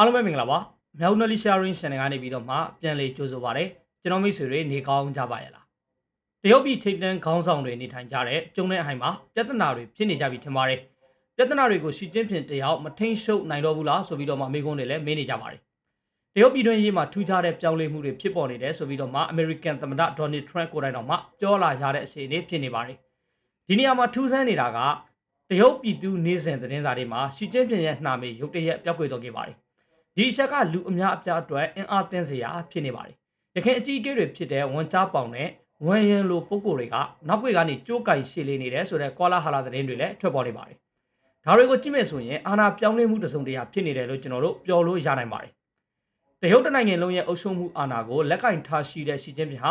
အားလုံးပဲမင်္ဂလာပါမြောက်နယ်လီရှာရင် channel ကနေပြီးတော့မှပြန်လည်ကြိုဆိုပါရစေကျွန်တော်မိတ်ဆွေတွေနေကောင်းကြပါရဲ့လားတရုတ်ပြည်ထိပ်တန်းခေါင်းဆောင်တွေနေထိုင်ကြတဲ့ကျုံတဲ့အဟိုင်မှာပြဿနာတွေဖြစ်နေကြပြီထင်ပါတယ်ပြဿနာတွေကိုရှီကျင်းဖြင့်တယောက်မထိန်ရှုပ်နိုင်တော့ဘူးလားဆိုပြီးတော့မှမိကုန်းတွေလည်းမေးနေကြပါတယ်တရုတ်ပြည်တွင်းရေးမှာထူးခြားတဲ့ပြောင်းလဲမှုတွေဖြစ်ပေါ်နေတယ်ဆိုပြီးတော့မှ American သမ္မတ Donald Trump ကိုယ်တိုင်တော်မှပြောလာကြတဲ့အခြေအနေဖြစ်နေပါတယ်ဒီနေရာမှာထူးဆန်းနေတာကတရုတ်ပြည်သူနေစဉ်သတင်းစာတွေမှာရှီကျင်းဖြင့်ရဲ့နှာမေရုတ်တရက်ပြောက်ကွယ်တော့ခဲ့ပါတယ် ဒီအချက်ကလူအများအပြားအတွက်အင်အားသင်းစရာဖြစ်နေပါတယ်။ရခိုင်အကြီးအကဲတွေဖြစ်တဲ့ဝန်ကြားပေါင်နဲ့ဝန်ရင်လိုပုံကိုယ်တွေကနောက်ွယ်ကနေကြိုးကင်ရှည်လေးနေတယ်ဆိုတဲ့ကွာလာဟာလာသတင်းတွေလည်းထွက်ပေါ်နေပါတယ်။ဒါတွေကိုကြည့်မယ်ဆိုရင်အာဏာပြောင်းလဲမှုတစုံတရာဖြစ်နေတယ်လို့ကျွန်တော်တို့ပြောလို့ရနိုင်ပါတယ်။တရုတ်တနိုင်ငံလုံးရဲ့အုပ်ချုပ်မှုအာဏာကိုလက်ကင်ထားရှိတဲ့ရှီကျင်းပြဟာ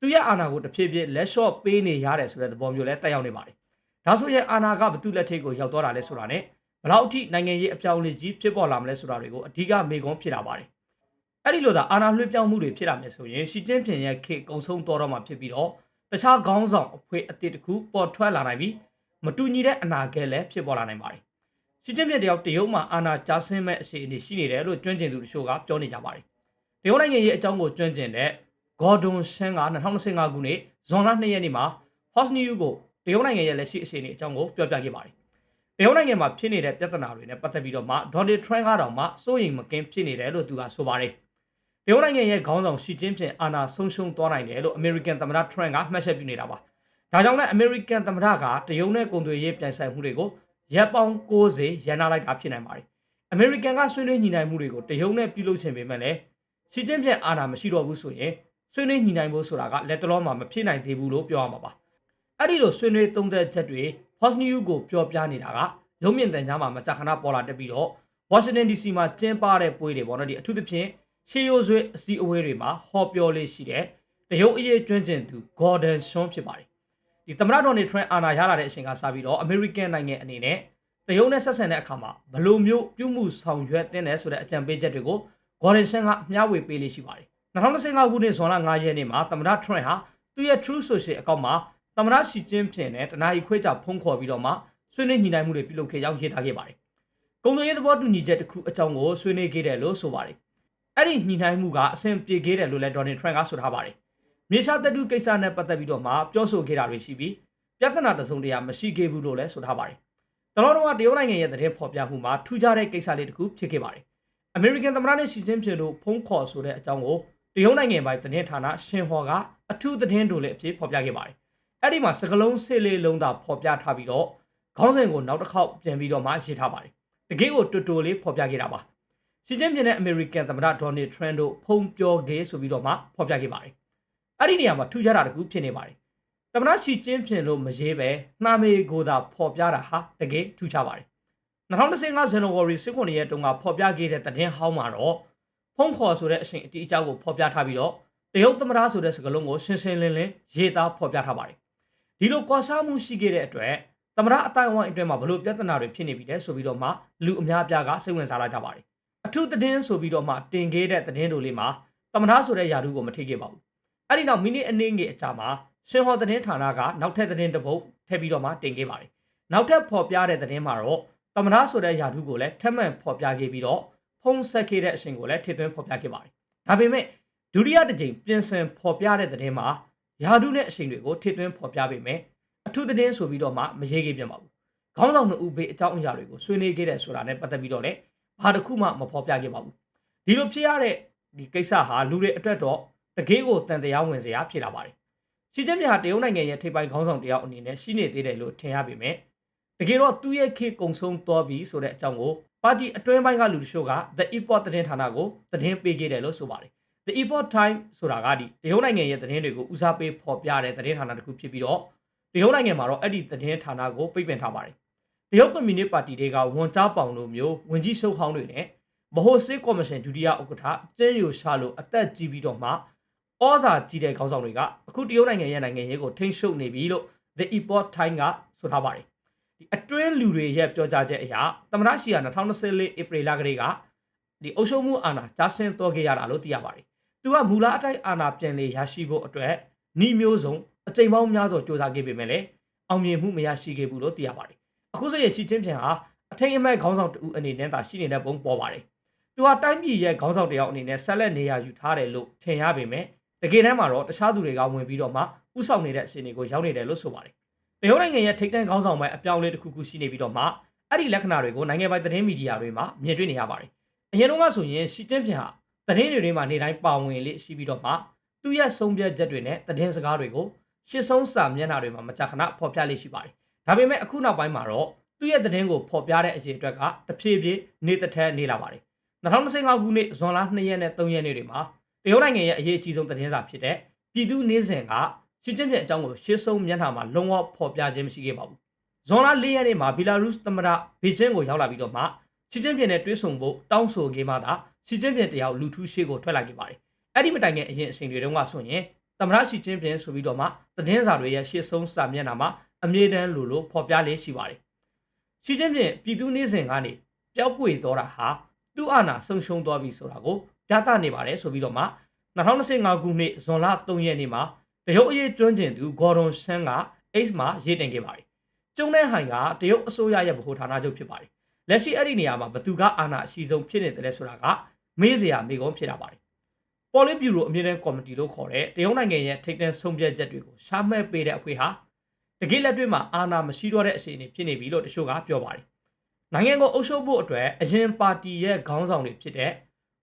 သူရဲ့အာဏာကိုတစ်ဖြည်းဖြည်းလက်လျှော့ပေးနေရတယ်ဆိုတဲ့သဘောမျိုးလည်းတက်ရောက်နေပါတယ်။ဒါဆိုရင်အာဏာကဘသူလက်ထိပ်ကိုရောက်သွားတာလဲဆိုတာနဲ့ ဘလောက်အထိနိုင်ငံရေးအပြောင်းအလဲကြီးဖြစ်ပေါ်လာမလဲဆိုတာတွေကိုအဓိကမေခွန်းဖြစ်တာပါတယ်။အဲ့ဒီလိုသာအာဏာလွှဲပြောင်းမှုတွေဖြစ်လာမယ်ဆိုရင်ရှီကျင်းဖြင်ရဲ့ခေကုံဆုံးတော်တော့မှာဖြစ်ပြီးတော့တခြားခေါင်းဆောင်အဖွဲ့အသစ်တစ်ခုပေါ်ထွက်လာနိုင်ပြီးမတူညီတဲ့အနာဂတ်လည်းဖြစ်ပေါ်လာနိုင်ပါတယ်။ရှီကျင်းဖြင်တယောက်တရုတ်မှာအာဏာကြားဆင်းမဲ့အခြေအနေရှိနေတယ်လို့ကျွမ်းကျင်သူတချို့ကပြောနေကြပါတယ်။တရုတ်နိုင်ငံရဲ့အကြောင်းကိုကျွမ်းကျင်တဲ့ Gordon Shen က2025ခုနှစ်ဇွန်လ2ရက်နေ့မှာ Fox News ကိုတရုတ်နိုင်ငံရဲ့လက်ရှိအခြေအနေအကြောင်းကိုပြောပြခဲ့ပါတယ်။တ ရုတ်နိုင်ငံမှာဖြစ်နေတဲ့ပြဿနာတွေနဲ့ပတ်သက်ပြီးတော့မှဒေါ်နယ်ထရန့်ကတော့မှစိုးရိမ်မကင်းဖြစ်နေတယ်လို့သူကဆိုပါတယ်။တရုတ်နိုင်ငံရဲ့ခေါင်းဆောင်ရှီကျင်းဖြင့်အာဏာဆုံးရှုံးသွားနိုင်တယ်လို့အမေရိကန်သမ္မတထရန့်ကမှတ်ချက်ပြုနေတာပါ။ဒါကြောင့်လည်းအမေရိကန်သမ္မတကတရုတ်နဲ့ကုန်သွယ်ရေးပြန်ဆိုင်မှုတွေကိုရပ်ပေါင်း90ရန်နာလိုက်တာဖြစ်နိုင်ပါတယ်။အမေရိကန်ကဆွေးနွေးညှိနှိုင်းမှုတွေကိုတရုတ်နဲ့ပြုလုပ်ချင်ပေမဲ့လည်းရှီကျင်းဖြင့်အာဏာမရှိတော့ဘူးဆိုရင်ဆွေးနွေးညှိနှိုင်းဖို့ဆိုတာကလက်တလုံးမှာမဖြစ်နိုင်သေးဘူးလို့ပြောရမှာပါ။အဲ့ဒီလိုဆွေးနွေးသုံးသက်ချက်တွေ Fox News ကိုပြောပြနေတာကရုံးမြင့်တန်ကြားမှာမကြာခဏပေါ်လာတက်ပြီးတော့ Washington DC မှာကျင်းပတဲ့ပွဲတွေပေါ့နော်ဒီအထူးသဖြင့်ရှေးရိုးဆွေးအစည်းအဝေးတွေမှာဟောပြောလေးရှိတဲ့တရုတ်အရေးကျွမ်းကျင်သူ Gordon Sean ဖြစ်ပါတယ်ဒီသမ္မတဒေါ်နယ်ထရန့်အာဏာရလာတဲ့အချိန်ကစပြီးတော့ American နိုင်ငံအနေနဲ့တရုတ်နဲ့ဆက်ဆံတဲ့အခါမှာဘယ်လိုမျိုးပြုမှုဆောင်ရွက်တင်တယ်ဆိုတဲ့အကြံပေးချက်တွေကို Gordon Sean ကမျှဝေပေးလေးရှိပါတယ်2025ခုနှစ်ဇွန်လ9ရက်နေ့မှာသမ္မတထရန့်ဟာသူ့ရဲ့ True Social အကောင့်မှာ သမ္မတရှီကျင်းဖျင်နဲ့တနာရီခွဲကြာဖုန်းခေါ်ပြီးတော့မှဆွေးနွေးညှိနှိုင်းမှုတွေပြုလုပ်ခဲ့ကြောင်းရေးသားခဲ့ပါတယ်။ကုန်သွယ်ရေးသဘောတူညီချက်တစ်ခုအကြောင်းကိုဆွေးနွေးခဲ့တယ်လို့ဆိုပါတယ်။အဲ့ဒီညှိနှိုင်းမှုကအဆင်ပြေခဲ့တယ်လို့လည်းဒေါ်နယ်ထရန့်ကဆိုထားပါတယ်။မြေရှားတပ်တူကိစ္စနဲ့ပတ်သက်ပြီးတော့မှပြောဆိုခဲ့တာတွေရှိပြီးပြဿနာတစုံတရာမရှိခဲ့ဘူးလို့လည်းဆိုထားပါတယ်။တလောတော့ကတရုတ်နိုင်ငံရဲ့သတင်းဖော်ပြမှုမှာထူးခြားတဲ့ကိစ္စလေးတစ်ခုဖြစ်ခဲ့ပါတယ်။ American သမ္မတနဲ့ရှီကျင်းဖျင်တို့ဖုန်းခေါ်ဆိုတဲ့အကြောင်းကိုတရုတ်နိုင်ငံပိုင်သတင်းဌာနရှင်ဟော်ကအထူးသတင်းတို့လည်းအဖြစ်ဖော်ပြခဲ့ပါတယ်။ အဲ့ဒီမှာစကလုံးစစ်လေးလုံးသာဖော်ပြထားပြီးတော့ခေါင်းစဉ်ကိုနောက်တစ်ခေါက်ပြန်ပြီးတော့မှရေးထားပါတယ်။တကယ်ကိုတူတူလေးဖော်ပြခဲ့တာပါ။ရှီကျင်းပြတဲ့အမေရိကန်သမ္မတဒေါ်နယ်ထရန့်တို့ဖုံပြောခဲ့ဆိုပြီးတော့မှဖော်ပြခဲ့ပါတယ်။အဲ့ဒီနေရာမှာထူးခြားတာတစ်ခုဖြစ်နေပါတယ်။သမ္မတရှီကျင်းဖြင်လို့မရေးပဲနှာမေကိုသာဖော်ပြတာဟာတကယ်ထူးခြားပါတယ်။2015ဇန်နဝါရီ19ရက်တုန်းကဖော်ပြခဲ့တဲ့သတင်းဟောင်းမှာတော့ဖုံခေါ်ဆိုတဲ့အချိန်အတိအကျကိုဖော်ပြထားပြီးတော့တရုတ်သမ္မတဆိုတဲ့စကားလုံးကိုရှင်းရှင်းလင်းလင်းရေးသားဖော်ပြထားပါတယ်။ ဒီလိုကွာခြားမှုရှိခဲ့တဲ့အတွက်သမရအတိုင်းအဝိုင်းအတွင်းမှာဘလို့ပြဿနာတွေဖြစ်နေပြီလဲဆိုပြီးတော့မှလူအများအပြားကစိတ်ဝင်စားလာကြပါတယ်အထူးသတင်းဆိုပြီးတော့မှတင်ခဲ့တဲ့သတင်းတို့လေးမှာသမရဆိုတဲ့ယာတုကိုမထိခဲ့ပါဘူးအဲ့ဒီနောက်မိနစ်အနည်းငယ်အကြာမှာရှင်ဟောသတင်းဌာနကနောက်ထပ်သတင်းတစ်ပုဒ်ထည့်ပြီးတော့မှတင်ခဲ့ပါတယ်နောက်ထပ်ဖော်ပြတဲ့သတင်းမှာတော့သမရဆိုတဲ့ယာတုကိုလည်းထပ်မံဖော်ပြခဲ့ပြီးတော့ဖုံးဆက်ခဲ့တဲ့အရှင်ကိုလည်းထည့်သွင်းဖော်ပြခဲ့ပါတယ်ဒါပေမဲ့ဒုတိယတစ်ကြိမ်ပြင်ဆင်ဖော်ပြတဲ့သတင်းမှာ ယာတုနဲ့အရှင်တွေကိုထည့်သွင်းဖော်ပြပေးမယ်အထူးသတင်းဆိုပြီးတော့မှမရေးခဲ့ပြန်ပါဘူး။ခေါင်းဆောင်နှစ်ဦးဘေးအကြောင်းအရာတွေကိုဆွေးနွေးခဲ့တဲ့ဆိုတာနဲ့ပတ်သက်ပြီးတော့လည်းဘာတစ်ခုမှမဖော်ပြခဲ့ပါဘူး။ဒီလိုဖြစ်ရတဲ့ဒီကိစ္စဟာလူတွေအတွက်တော့တကယ်ကိုတန်တရားဝင်စရာဖြစ်လာပါတယ်။ရှီကျင်းမြဟာတရုတ်နိုင်ငံရဲ့ထိပ်ပိုင်းခေါင်းဆောင်တယောက်အနေနဲ့ရှိနေသေးတယ်လို့ထင်ရပေမဲ့တကယ်တော့သူ့ရဲ့ခေကုံဆုံးသွားပြီဆိုတဲ့အကြောင်းကိုပါတီအတွင်းပိုင်းကလူတချို့က The Epoch သတင်းဌာနကိုသတင်းပေးခဲ့တယ်လို့ဆိုပါတယ်။ The Epoch Time ဆိုတာကဒီတရုတ်နိုင်ငံရဲ့သတင်းတွေကိုဦးစားပေးဖော်ပြတဲ့သတင်းဌာနတစ်ခုဖြစ်ပြီးတော့တရုတ်နိုင်ငံမှာတော့အဲ့ဒီသတင်းဌာနကိုပိတ်ပင်ထားပါတယ်တရုတ်ကွန်မြူနစ်ပါတီတွေကဝန်ကြားပေါင်လိုမျိုးဝင်ကြီးရှုပ်ဟောင်းတွေနဲ့ဗဟိုစစ်ကော်မရှင်ဒုတိယဥက္ကဋ္ဌကျင်းယူရှာလိုအသက်ကြီးပြီးတော့မှဩဇာကြီးတဲ့ခေါင်းဆောင်တွေကအခုတရုတ်နိုင်ငံရဲ့နိုင်ငံရေးကိုထိန်းချုပ်နေပြီလို့ The Epoch Time ကဆိုထားပါတယ်ဒီအတွင်းလူတွေရဲ့ပြောကြားချက်အရသမ္မတရှီယာ2024ဧပြီလကလေးကဒီအုပ်ချုပ်မှုအာဏာကြားဆင်းသွားခဲ့ရတာလို့သိရပါတယ် သူကမူလအတိုက်အာဏာပြန်လေရရှိဖို့အတွက်နှီးမျိုးစုံအကြိမ်ပေါင်းများစွာစ조사ခဲ့ပေမဲ့လည်းအောင်မြင်မှုမရရှိခဲ့ဘူးလို့သိရပါတယ်။အခုဆိုရင်ရှီချင်းပြန်ဟာအထိန်အမက်ခေါင်းဆောင်တူအနေနဲ့သာရှိနေတဲ့ပုံပေါ်ပါတယ်သူဟာတိုင်းပြည်ရဲ့ခေါင်းဆောင်တစ်ယောက်အနေနဲ့ဆက်လက်နေရာယူထားတယ်လို့ထင်ရပေမဲ့တကယ်တမ်းမှာတော့တခြားသူတွေကဝင်ပြီးတော့မှဥဆောင်နေတဲ့အခြေအနေကိုရောက်နေတယ်လို့ဆိုပါတယ်။တရုတ်နိုင်ငံရဲ့ထိပ်တန်းခေါင်းဆောင်ပိုင်းအပြောင်းအလဲတစ်ခုခုရှိနေပြီးတော့မှအဲ့ဒီလက္ခဏာတွေကိုနိုင်ငံပိုင်သတင်းမီဒီယာတွေမှာမြင်တွေ့နေရပါတယ်။အရင်ကဆိုရင်ရှီတင်းပြန်ဟာ သတင်းတွေတွေမှာနေတိုင်းပါဝင်လေးရှိပြီးတော့မှသူ့ရဲ့ဆုံးဖြတ်ချက်တွေနဲ့သတင်းစကားတွေကိုရှစ်ဆုံးစာမျက်နှာတွေမှာမကြာခဏဖော်ပြလေးရှိပါတယ်။ဒါပေမဲ့အခုနောက်ပိုင်းမှာတော့သူ့ရဲ့သတင်းကိုဖော်ပြတဲ့အရေးအတွက်ကတဖြည်းဖြည်းနေတထက်နေလာပါတယ်။2025ခုနှစ်ဇွန်လ2ရက်နဲ့3ရက်နေ့တွေမှာတရုတ်နိုင်ငံရဲ့အရေးအကြီးဆုံးသတင်းစာဖြစ်တဲ့ပြည်သူနေစဉ်ကရှီကျင်းပြအကြောင်းကိုရှေ့ဆုံးမျက်နှာမှာလုံးဝဖော်ပြခြင်းမရှိခဲ့ပါဘူး။ဇွန်လ4ရက်နေ့မှာဘီလာရုစ်သမ္မတဘေကျင်းကိုရောက်လာပြီးတော့မှရှီကျင်းပြနဲ့တွဲဆုံဖို့တောင်းဆိုခဲ့မှသာ ရှီကျင်းပြတယောက်လူထူးရှိကိုထွက်လာခဲ့ပါတယ်။အဲ့ဒီမတိုင်ခင်အရင်အချိန်တွေတုန်းကဆိုရင်သမ္မတရှီကျင်းပြဆိုပြီးတော့မှသတင်းစာတွေရဲ့ရှေ့ဆုံးစာမျက်နှာမှာအမြဲတမ်းလိုလိုဖော်ပြလေးရှိပါတယ်။ရှီကျင်းပြပြည်သူနေစဉ်ကနေပျောက်ကွေသွားတာဟာသူ့အာဏာဆုံးရှုံးသွားပြီဆိုတာကိုပြသနေပါတယ်ဆိုပြီးတော့မှ2025ခုနှစ်ဇွန်လ3ရက်နေ့မှာတရုတ်အရေးကျွမ်းကျင်သူဂေါ်ဒွန်ရှန်က X မှာရေးတင်ခဲ့ပါတယ်။ကျုံတဲ့ဟိုင်ကတရုတ်အစိုးရရဲ့ဗဟိုဌာနချုပ်ဖြစ်ပါတယ်။လက်ရှိအဲ့ဒီနေရာမှာဘသူကအာဏာအရှိဆုံးဖြစ်နေတယ်လဲဆိုတာက မေးစရာမေးခွန်းဖြစ်တာပါတယ်။ပေါ်လစ်ဗျူရိုအမြင့်တန်းကော်မတီလို့ခေါ်တဲ့တရုတ်နိုင်ငံရဲ့ထိပ်တန်းဆုံးဖြတ်ချက်တွေကိုရှားမှဲပေးတဲ့အဖွဲ့ဟာတကယ်လက်တွေ့မှာအာဏာမရှိတော့တဲ့အခြေအနေဖြစ်နေပြီလို့တချို့ကပြောပါတယ်။နိုင်ငံကိုအုပ်ချုပ်ဖို့အတွက်အရင်ပါတီရဲ့ခေါင်းဆောင်တွေဖြစ်တဲ့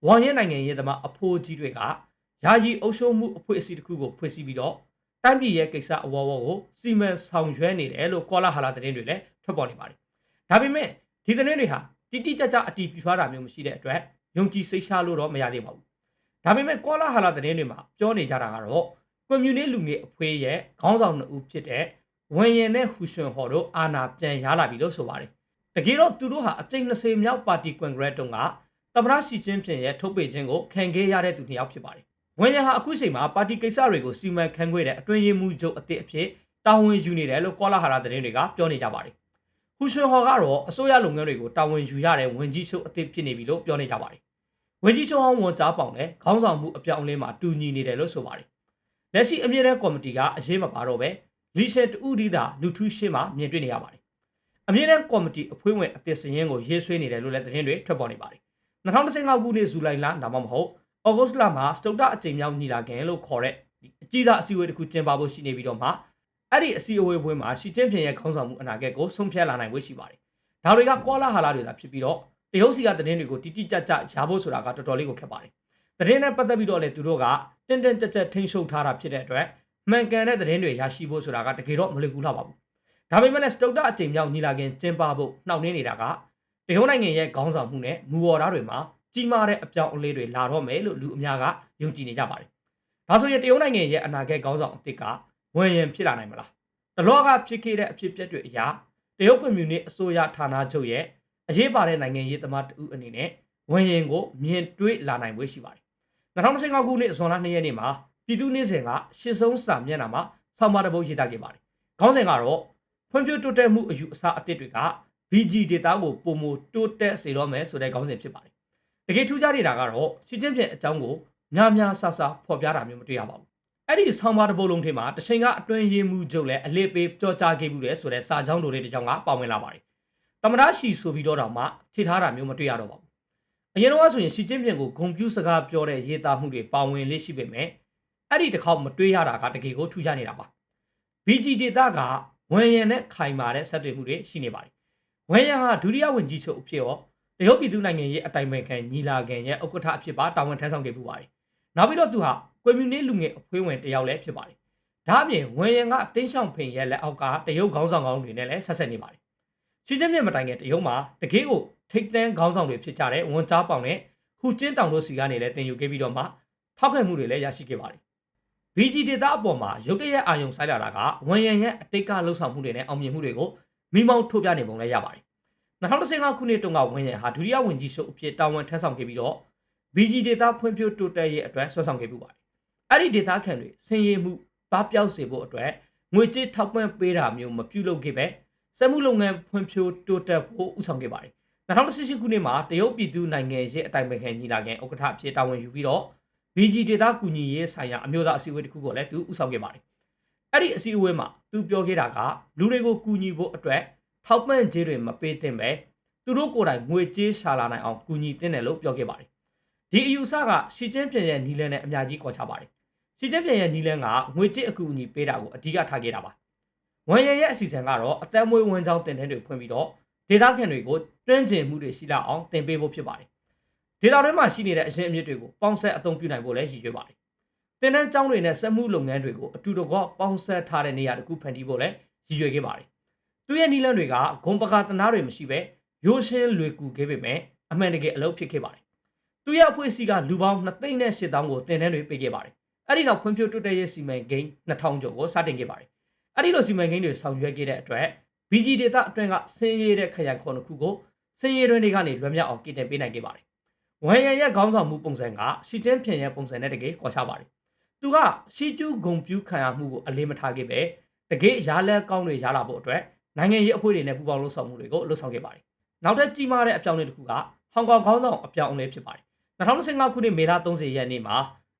ဝမ်ရဲနိုင်ငံရဲ့သမားအဖိုးကြီးတွေကယာယီအုပ်ချုပ်မှုအဖွဲ့အစည်းတစ်ခုကိုဖွဲ့စည်းပြီးတော့တိုင်းပြည်ရဲ့ကိစ္စအဝဝကိုစီမံဆောင်ရွက်နေတယ်လို့ကောလာဟာလာသတင်းတွေလည်းထွက်ပေါ်နေပါတယ်။ဒါပေမဲ့ဒီသတင်းတွေဟာတိတိကျကျအတီးပြထားတာမျိုးမရှိတဲ့အတွက် ယုံကြည်စိတ်ချလို့တော့မရသေးပါဘူး။ဒါပေမဲ့ကောလာဟာလာသတင်းတွေမှာပြောနေကြတာကတော့ကွန်မြူနစ်လူငယ်အဖွဲ့ရဲ့ခေါင်းဆောင်နှစ်ဦးဖြစ်တဲ့ဝန်ရင်နဲ့ဟူရှင်ဟော်တို့အာဏာပြန်ရလာပြီလို့ဆိုပါတယ်။တကယ်တော့သူတို့ဟာအကြိမ်20မြောက်ပါတီကွန်ဂရက်တုန်းကသမ္မတရှီကျင်းဖြင့်ရဲ့ထုတ်ပေခြင်းကိုခံခဲ့ရတဲ့သူတစ်ယောက်ဖြစ်ပါတယ်။ဝန်ရဟာအခုချိန်မှာပါတီကိစ္စတွေကိုစီမံခန့်ခွဲတဲ့အတွင်းရေးမှူးချုပ်အသစ်အဖြစ်တာဝန်ယူနေတယ်လို့ကောလာဟာရာသတင်းတွေကပြောနေကြပါတယ်။ ဟူရှင်ဟော်ကတော့အစိုးရလုပ်ငန်းတွေကိုတာဝန်ယူရတဲ့ဝန်ကြီးချုပ်အသစ်ဖြစ်နေပြီလို့ပြောနေကြပါတယ်။ဝန်ကြီးချုပ်ဟောင်းဝန်ကြားပေါင်လည်းခေါင်းဆောင်မှုအပြောင်းအလဲမှာတူညီနေတယ်လို့ဆိုပါတယ်။လက်ရှိအမြင့်တဲ့ကော်မတီကအရေးမပါတော့ပဲလီရှယ်တူဒီတာလူထူးရှင်းမှာမြင်တွေ့နေရပါတယ်။အမြင့်တဲ့ကော်မတီအဖွဲ့ဝင်အသစ်စရင်ကိုရေးဆွဲနေတယ်လို့လည်းသတင်းတွေထွက်ပေါ်နေပါတယ်။2015ခုနှစ်ဇူလိုင်လဒါမှမဟုတ်ဩဂုတ်လမှာစတုတ္တအကြိမ်မြောက်ညီလာခံလို့ခေါ်တဲ့အကြီးစားအစည်းအဝေးတစ်ခုကျင်းပဖို့ရှိနေပြီးတော့မှ အဲ့ဒီအစည်းအဝေးပွဲမှာရှီကျင်းဖြင်ရဲ့ခေါင်းဆောင်မှုအနာဂတ်ကိုဆုံးဖြတ်လာနိုင်ဝေးရှိပါတယ်။ဒါတွေကကွာလာဟာလာတွေသာဖြစ်ပြီးတော့တရုတ်စီကသတင်းတွေကိုတိတိကျကျရဖို့ဆိုတာကတော်တော်လေးကိုခက်ပါတယ်။သတင်းနဲ့ပတ်သက်ပြီးတော့လေသူတို့ကတင်းတင်းကြပ်ကြပ်ထိန်းချုပ်ထားတာဖြစ်တဲ့အတွက်မှန်ကန်တဲ့သတင်းတွေရရှိဖို့ဆိုတာကတကယ်တော့မလွယ်ကူတော့ပါဘူး။ဒါပေမဲ့လည်းစတုတ္တအကြိမ်မြောက်ညီလာခံကျင်းပဖို့နှောင့်နှေးနေတာကတရုတ်နိုင်ငံရဲ့ခေါင်းဆောင်မှုနဲ့မူဝါဒတွေမှာကြီးမားတဲ့အပြောင်းအလဲတွေလာတော့မယ်လို့လူအများကယုံကြည်နေကြပါတယ်။ဒါဆိုရင်တရုတ်နိုင်ငံရဲ့အနာဂတ်ခေါင်းဆောင်အသစ်က ဝန်ရင်ဖြစ်လာနိုင်မလား။တလောကဖြစ်ခဲ့တဲ့အဖြစ်အပျက်တွေအရာတရုတ်ကွန်မြူနစ်အစိုးရဌာနချုပ်ရဲ့အရေးပါတဲ့နိုင်ငံရေးသမားတဦးအနေနဲ့ဝန်ရင်ကိုမြင်တွေ့လာနိုင်ပွဲရှိပါတယ်။2015ခုနှစ်ဇွန်လ2ရက်နေ့မှာပြည်သူ့နေ့စဉ်ကရှစ်ဆုံးစာမျက်နှာမှာဆောင်းပါးတစ်ပုဒ်ရေးသားခဲ့ပါတယ်။ခေါင်းစဉ်ကတော့ဖွံ့ဖြိုးတိုးတက်မှုအယူအဆအသစ်တွေက BG data ကိုပုံမတိုးတက်စေတော့မယ်ဆိုတဲ့ခေါင်းစဉ်ဖြစ်ပါတယ်တကယ်ထူးခြားနေတာကတော့ရှင်းချင်းဖြင့်အကြောင်းကိုများများဆဆဖော်ပြတာမျိုးမတွေ့ရပါဘူး အဲ့ဒီဆောင်းပါးတစ်ပုဒ်လုံးထဲမှာတချိန်ကအတွင်းရေးမှုချုပ်လည်းအလေးပေးပြောကြားခဲ့မှုတယ်ဆိုတဲ့စာကြောင်းတို့တွေတကြောင်ကပါဝင်လာပါတယ်တမရရှိဆိုပြီးတော့တောင်မှထိထားတာမျိုးမတွေ့ရတော့ပါဘူးအရင်တော့ဆိုရင်ရှီကျင်းပြင်ကိုဂုံပြူးစကားပြောတဲ့ရေးသားမှုတွေပါဝင်လေးရှိပေမဲ့အဲ့ဒီတစ်ခေါက်မတွေ့ရတာကတကယ်ကိုထူးခြားနေတာပါ BG ဒေတာကဝန်ရံနဲ့ခိုင်မာတဲ့ဆက်သွယ်မှုတွေရှိနေပါတယ်ဝန်ရံဟာဒုတိယဝန်ကြီးချုပ်အဖြစ်ရောတရုတ်ပြည်သူနိုင်ငံရဲ့အတိုင်ပင်ခံညီလာခံရဲ့ဥက္ကဋ္ဌအဖြစ်ပါတာဝန်ထမ်းဆောင်ခဲ့ပူပါတယ်။နောက်ပြီးတော့သူဟာ ကွန်မြူနစ်လူငယ်အဖွဲ့ဝင်တယောက်လည်းဖြစ်ပါတယ်။ဒါအပြင်ဝန်ရံကတင်းဆောင်ဖင်ရဲ့လက်အောက်ကတရုတ်ခေါင်းဆောင်ကောင်းတွေနဲ့လည်းဆက်ဆက်နေပါတယ်။ရှင်းချင်းမြင့်မတိုင်ခင်တရုတ်မှာတကယ်ကိုထိတ်တန်းခေါင်းဆောင်တွေဖြစ်ကြတဲ့ဝန်ကြားပေါင်နဲ့ဟူကျင်းတောင်တို့စီကနေလည်းတင်ယူခဲ့ပြီးတော့မှထောက်ခံမှုတွေလည်းရရှိခဲ့ပါတယ်။ BG ဒေတာအပေါ်မှာရုတ်တရက်အာယုံဆိုင်လာတာကဝန်ရံရဲ့အတိတ်ကလှုပ်ဆောင်မှုတွေနဲ့အောင်မြင်မှုတွေကိုမိမောင်းထုတ်ပြနေပုံလည်းရပါတယ်2015ခုနှစ်တုန်းကဝန်ရံဟာဒုတိယဝန်ကြီးချုပ်အဖြစ်တာဝန်ထမ်းဆောင်ခဲ့ပြီးတော့ BG data ဖွံ့ဖြိုးတိုးတက်ရေးအတွက်ဆွဲဆောင်ခဲ့ပူပါတယ်။ အဲ့ဒီ data ခံတွေဆင်ရေးမှုပပျောက်စေဖို့အတွက်ငွေကြေးထောက်ပံ့ပေးတာမျိုးမပြုလုပ်ခဲ့ပဲစက်မှုလုပ်ငန်းဖွံ့ဖြိုးတိုးတက်ဖို့ဦးဆောင်ခဲ့ပါတယ်။2018ခုနှစ်မှာတရုတ်ပြည်သူနိုင်ငံရဲ့အတိုင်ပင်ခံညီလာခံဥက္ကဋ္ဌအဖြစ်တာဝန်ယူပြီးတော့ BG data ကူညီရေးဆိုင်ရာအမျိုးသားအစည်းအဝေးတစ်ခုကိုလည်းသူဦးဆောင်ခဲ့ပါတယ်။အဲ့ဒီအစည်းအဝေးမှာသူပြောခဲ့တာကလူတွေကိုကူညီဖို့အတွက်ထောက်ပံ့ကြေးတွေမပေးသင့်ပဲသူတို့ကိုယ်တိုင်ငွေကြေးရှာလာနိုင်အောင်ကူညီတင်တယ်လို့ပြောခဲ့ပါတယ်ဒီအယူဆကရှီကျင်းပြင်ရဲ့နီလန်နဲ့အများကြီးခေါ်ချပါတယ် ရှီကျင်းပြင်ရဲ့နီလန်ကငွေကြေးအကူအညီပေးတာကိုအဓိကထားခဲ့တာပါဝန်ရရဲ့အစီအစဉ်ကတော့အသက်မွေးဝမ်းကြောင်းတင်တဲ့တွေဖွင့်ပြီးတော့ဒေတာခင်တွေကိုတွင်းကျင်မှုတွေရှိလာအောင်တင်ပေးဖို့ဖြစ်ပါတယ်ဒေတာတွေမှာရှိနေတဲ့အရှင်းအမြစ်တွေကိုပေါင်းဆက်အသုံးပြုနိုင်ဖို့လည်းရည်ရွယ်ပါတယ်တင်တန်းကျောင်းတွေနဲ့စက်မှုလုပ်ငန်းတွေကိုအတူတကွပေါင်းဆက်ထားတဲ့နေရာတစ်ခုဖန်တီးဖို့လည်းရည်ရွယ်ခဲ့ပါတယ်သူရဲ့နီလန်တွေကဂုံပကာတနာတွေမရှိပဲရိုးရှင်းလွယ်ကူခဲ့ပေမဲ့အမှန်တကယ်အလုပ်ဖြစ်ခဲ့ပါတယ်သူရဲ့အဖွဲ့အစည်းကလူပေါင်း2သိန်းနဲ့8000ကိုတင်တန်းတွေပေးခဲ့ပါတယ် အဲ့ဒီနောက်ဖွံ့ဖြိုးတိုးတက်ရေးစီမံကိန်း2000ကျော်ကိုစတင်ခဲ့ပါတယ်အဲ့ဒီလိုစီမံကိန်းတွေဆောင်ရွက်ခဲ့တဲ့အတွက် BG data အတွင်းကဆင်းရဲတဲ့ခရိုင်ခေါ်တစ်ခုကိုဆင်းရဲတွင်တွေကနေလွှဲမြောက်အောင်ကည်တင်ပေးနိုင်ခဲ့ပါတယ်။ဝန်ရံရဲ့ခေါင်းဆောင်မှုပုံစံကရှီကျင်းဖြန်ရဲ့ပုံစံနဲ့တကယ်ခေါ်ချပါတယ်။သူကရှီကျူးဂုံပြူးခံရမှုကိုအလေးမထားခဲ့ပဲတကယ်ရားလက်ကောင်းတွေရလာဖို့အတွက်နိုင်ငံရေးအဖွဲ့တွေနဲ့ပူးပေါင်းလှုပ်ဆောင်မှုတွေကိုလှုပ်ဆောင်ခဲ့ပါတယ်။နောက်ထပ်ကြီးမားတဲ့အပြောင်းအလဲတစ်ခုကဟောင်ကောင်ခေါင်းဆောင်အပြောင်းအလဲဖြစ်ပါတယ်။2015ခုနှစ်မေလ30ရက်နေ့မှာ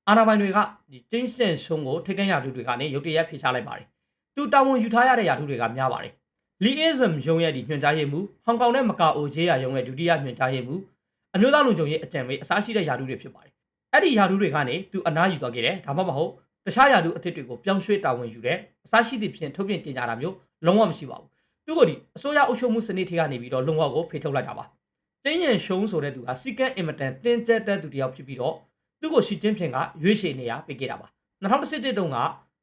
အာဏာပိုင်တွေကဒီတင်းရှန်ရှုံးကိုထိတ်တန့်ရသူတွေကနေရုတ်တရက်ဖိချလိုက်ပါတယ်။သူတာဝန်ယူထားရတဲ့ရာထူးတွေကများပါတယ်။လီအစ်ဇမ်ရုံးရဲ့ဒီညွှန်ကြားရေးမှူးဟောင်ကောင်နဲ့မကာအိုဂျေးယာရုံးရဲ့ဒုတိယညွှန်ကြားရေးမှူးအမျိုးသားလုံခြုံရေးအကြံပေးအစားရှိတဲ့ယာဒူးတွေဖြစ်ပါတယ်။အဲ့ဒီယာဒူးတွေကနေသူအနားယူသွားခဲ့တယ်ဒါမှမဟုတ်တခြားယာဒူးအသစ်တွေကိုပြောင်းရွှေ့တာဝန်ယူတယ်အစားရှိသည့်ဖြင့်ထုတ်ပြန်ကြေညာတာမျိုးလုံးဝမရှိပါဘူး။သူကဒီအစိုးရအုပ်ချုပ်မှုစနစ်ထိကနေပြီးတော့လုံးဝကိုဖေထုတ်လိုက်တာပါ။တင်းရင်ရှုံးဆိုတဲ့သူကစီကန်းအင်မတန်တင်းကျပ်တဲ့သူတစ်ယောက်ဖြစ်ပြီးတော့ သူ့ကိုရှီကျင်းဖင်ကရွေးချယ်နေရပေးခဲ့တာပါ။2011တုန်းက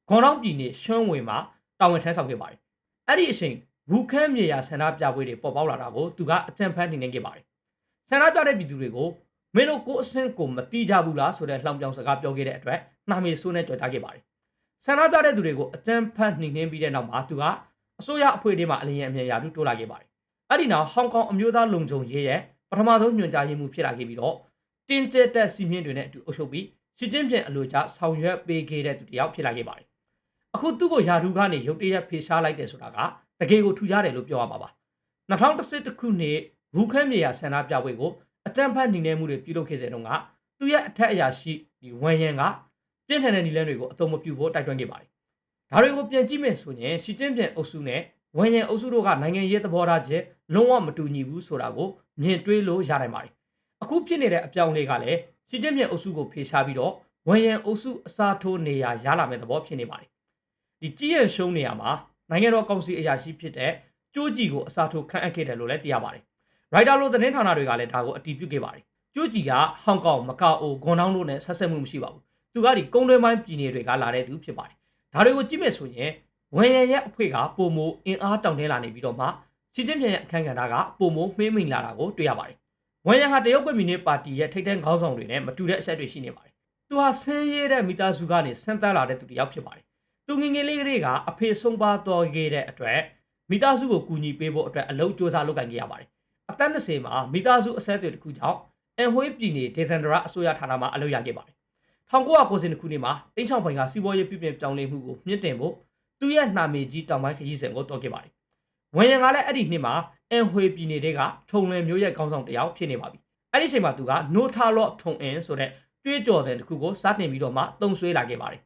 ဂွန်တောင်းပြည်နယ်ရှွန်းဝေမှာတာဝန်ထမ်းဆောင်ခဲ့ပါတယ်။အဲ့ဒီအချိန်ဝူခမ်းမြေယာဆန္ဒပြပွဲတွေပေါ်ပေါက်လာတာကိုသူကအကြံဖန်တင်နေခဲ့ပါတယ်။ဆန္ဒပြတဲ့ပြည်သူတွေကိုမင်းတို့ကိုအဆင့်ကိုမတိကြဘူးလားဆိုတဲ့လှောင်ပြောင်စကားပြောခဲ့တဲ့အတွက်နှာမေဆိုးနဲ့ကြော်ကြားခဲ့ပါတယ်။ဆန္ဒပြတဲ့သူတွေကိုအကြံဖန်နှိမ်နှင်းပြီးတဲ့နောက်မှာသူကအစိုးရအဖွဲ့တွေမှာအလင်းရအမြင်ရာထူးတိုးလာခဲ့ပါတယ်။အဲ့ဒီနောက်ဟောင်ကောင်အမျိုးသားလုံခြုံရေးရဲ့ပထမဆုံးညွှန်ကြားရေးမှူးဖြစ်လာခဲ့ပြီးတော့ တင်းကျပ်တဲ့စီမင်းတွေနဲ့အတူအုပ်ချုပ်ပြီးရှစ်ချင်းပြင်အလို့ကြဆောင်ရွက်ပေးခဲ့တဲ့သူတစ်ယောက်ဖြစ်လာခဲ့ပါတယ်။အခုသူ့ကိုယာထူးကနေရုတ်တရက်ဖေရှားလိုက်တယ်ဆိုတာကတကယ်ကိုထူးခြားတယ်လို့ပြောရမှာပါ2011ခုနှစ်ဘူခမ်းမြေယာဆန္ဒပြပွဲကိုအတန့်ဖတ်နေနေမှုတွေပြုလုပ်ခဲ့တဲ့တုန်းကသူရဲ့အထက်အရာရှိဒီဝန်ရန်ကပြင်းထန်တဲ့နီလန်းတွေကိုအသုံးမပြုဖို့တိုက်တွန်းခဲ့ပါတယ်ဒါတွေကိုပြန်ကြည့်မယ်ဆိုရင်ရှီကျင်းပြန်အုပ်စုနဲ့ဝန်ရန်အုပ်စုတို့ကနိုင်ငံရေးသဘောထားချက်လုံးဝမတူညီဘူးဆိုတာကိုမြင်တွေ့လို့ရနိုင်ပါတယ် အခုဖြစ်နေတဲ့အပြောင်းအလဲကလည်းရှီကျင်းပြန်အုပ်စုကိုဖေရှားပြီးတော့ဝန်ရန်အုပ်စုအစားထိုးနေရရလာမယ့်သဘောဖြစ်နေပါတယ်ဒီကြီးရရှုံးနေရမှာနိုင်ငံတော်ကောင်စီအရာရှိဖြစ်တဲ့ကျိုးကြီးကိုအစားထိုးခန့်အပ်ခဲ့တယ်လို့လည်းသိရပါတယ်။ရိုက်တာလိုသတင်းဌာနတွေကလည်းဒါကိုအတည်ပြုခဲ့ပါတယ်။ကျိုးကြီးကဟောင်ကောင်မကာအိုဂွန်တောင်းတို့နဲ့ဆက်ဆက်မှုမရှိပါဘူး။သူကဒီကုန်းတွင်းပိုင်းပြည်နယ်တွေကလာတဲ့သူဖြစ်ပါတယ်။ဒါတွေကိုကြည့်မယ်ဆိုရင်ဝန်ရံရဲ့အဖွဲ့ကပုံမိုအင်အားတောင်းတင်းလာနေပြီးတော့မှချီချင်းပြန်ရဲ့အခမ်းကဏ္ဍကပုံမိုမှေးမိန်လာတာကိုတွေ့ရပါတယ်။ ဝန်ရံဟာတရုတ်ကွက်မြူနစ်ပါတီရဲ့ထိပ်တန်းခေါင်းဆောင်တွေနဲ့မတူတဲ့အဆက်တွေရှိနေပါတယ်။သူဟာဆင်းရဲတဲ့မိသားစုကနေဆန်းသက်လာတဲ့သူတစ်ယောက်ဖြစ်ပါတယ်သူငငယ်လေးကလေးကအဖေဆုံးပါတော်ခဲ့တဲ့အတွက်မိသားစုကိုကူညီပေးဖို့အတွက်အလုပ်စ조사လုပ်ကင်ခဲ့ရပါတယ်။အသက်20မှာမိသားစုအဆက်အသွယ်တစ်ခုကြောင့်အန်ဟွေးပြည်နယ်ဒေသန္တရအစိုးရဌာနမှာအလုပ်ရခဲ့ပါတယ်။1990ခုနှစ်မှာတိန့်ချောင်းပိုင်ကစီးပွားရေးပြည်ပြင်ပြောင်းလဲမှုကိုမြင့်တင်ဖို့သူ့ရဲ့နှာမေကြီးတောင်ပိုင်းခရီးစဉ်ကိုတော်ခဲ့ပါတယ်။ဝန်ရံကလည်းအဲ့ဒီနှစ်မှာ အန်ဟွေပြည်နယ်ကထုံလွင်မျိုးရဲ့ခေါင်းဆောင်တယောက်ဖြစ်နေပါပြီ။အဲ့ဒီအချိန်မှာသူက no talot ထုံအင်ဆိုတဲ့တွေးကြော်တဲ့တစ်ခုကိုစတင်ပြီးတော့မှတုံဆွေးလာခဲ့ပါတယ်